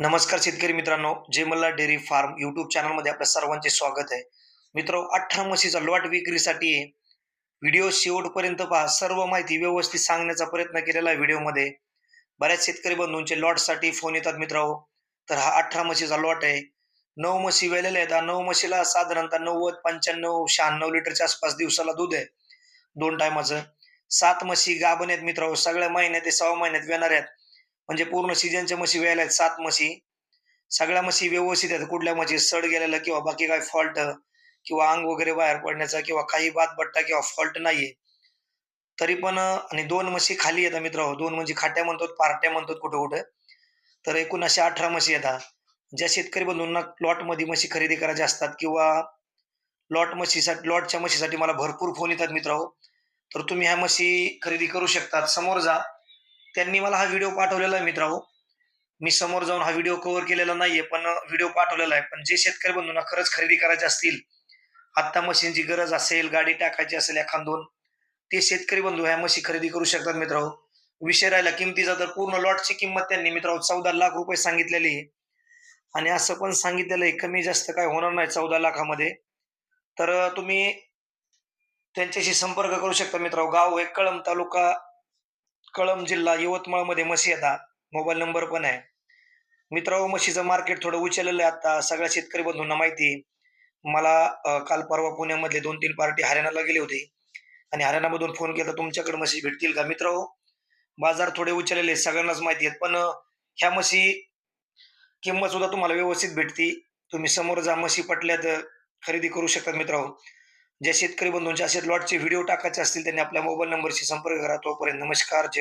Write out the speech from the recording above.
नमस्कार शेतकरी मित्रांनो जेमल्ला डेअरी फार्म युट्यूब चॅनलमध्ये आपल्या सर्वांचे स्वागत आहे. मित्र अठरा म्हशीचा लॉट विक्रीसाठी आहे. व्हिडिओ शेवटपर्यंत पहा. सर्व माहिती व्यवस्थित सांगण्याचा प्रयत्न केलेला आहे व्हिडिओमध्ये. बऱ्याच शेतकरी बंधूंचे लॉटसाठी फोन येतात मित्रांनो तर हा अठरा म्हशीचा लॉट आहे. नऊ म्हशी वेलेल्या आहेत. नऊ म्हशीला साधारणतः नव्वद पंच्याण्णव शहाण्णव लिटरच्या आसपास दिवसाला दूध आहे. दोन टायमाचं. सात म्हशी गाभण आहेत मित्रांनो सगळ्या महिन्यात ते सहा महिन्यात येणार आहेत. म्हणजे पूर्ण सीजनच्या म्हशी वेळेला आहेत सात म्हशी. सगळ्या म्हशी व्यवस्थित आहेत. कुठल्या म्हशी सड गेलेलं किंवा बाकी काय फॉल्ट किंवा अंग वगैरे बाहेर पडण्याचा किंवा काही बातबट्टा किंवा फॉल्ट नाहीये. तरी पण आणि दोन म्हशी खाली येतात मित्र हो. दोन म्हणजे खाट्या म्हणतो पार्ट्या म्हणतो कुठं कुठं. तर एकूण अशा अठरा म्हशी येतात ज्या शेतकरी बंधूंना प्लॉटमध्ये म्हशी खरेदी करायच्या असतात किंवा लॉट म्हशीसाठी लॉटच्या म्हशीसाठी मला भरपूर फोन येतात मित्र हो. तर तुम्ही ह्या म्हशी खरेदी करू शकतात. समोर जा. त्यांनी मला हा व्हिडिओ पाठवलेला आहे मित्रांनो. मी समोर जाऊन हा व्हिडिओ कव्हर केलेला नाहीये पण व्हिडिओ पाठवलेला आहे. पण जे शेतकरी बंधूंना खरंच खरेदी करायचे असतील आत्ता मशीनची गरज असेल गाडी टाकायची असेल एखादून ते शेतकरी बंधू ह्या मशी खरेदी करू शकतात मित्रांनो. विषय राहिला किमतीचा तर पूर्ण लॉटची किंमत त्यांनी मित्रांनो चौदा लाख रुपये सांगितलेली आहे. आणि असं पण सांगितलेलं आहे कमी जास्त काय होणार नाही चौदा लाखामध्ये. तर तुम्ही त्यांच्याशी संपर्क करू शकता मित्रांनो. गाव आहे कळम तालुका कळम जिल्हा यवतमाळमध्ये म्हशी येतात मोबाईल नंबर पण आहे. मित्रांनो म्हशीचं मार्केट थोडं उचललेलं आहे आता. सगळ्या शेतकरी बंधूंना माहिती आहे. मला काल परवा पुण्यामधले दोन तीन पार्टी हरियाणाला गेले होते. आणि हरियाणामधून फोन केला तुमच्याकडे म्हशी भेटतील का? मित्र बाजार थोडे उचललेले सगळ्यांनाच माहिती आहेत. पण ह्या म्हशी किंमत सुद्धा तुम्हाला व्यवस्थित भेटती. तुम्ही समोर जा म्हशी पटल्यात खरेदी करू शकतात मित्रांनो. ज्या शेतकरी बंधूंच्या असे लॉटचे व्हिडिओ टाकायचे असतील त्यांनी आपल्या मोबाईल नंबरशी संपर्क करा. तोपर्यंत नमस्कार. जय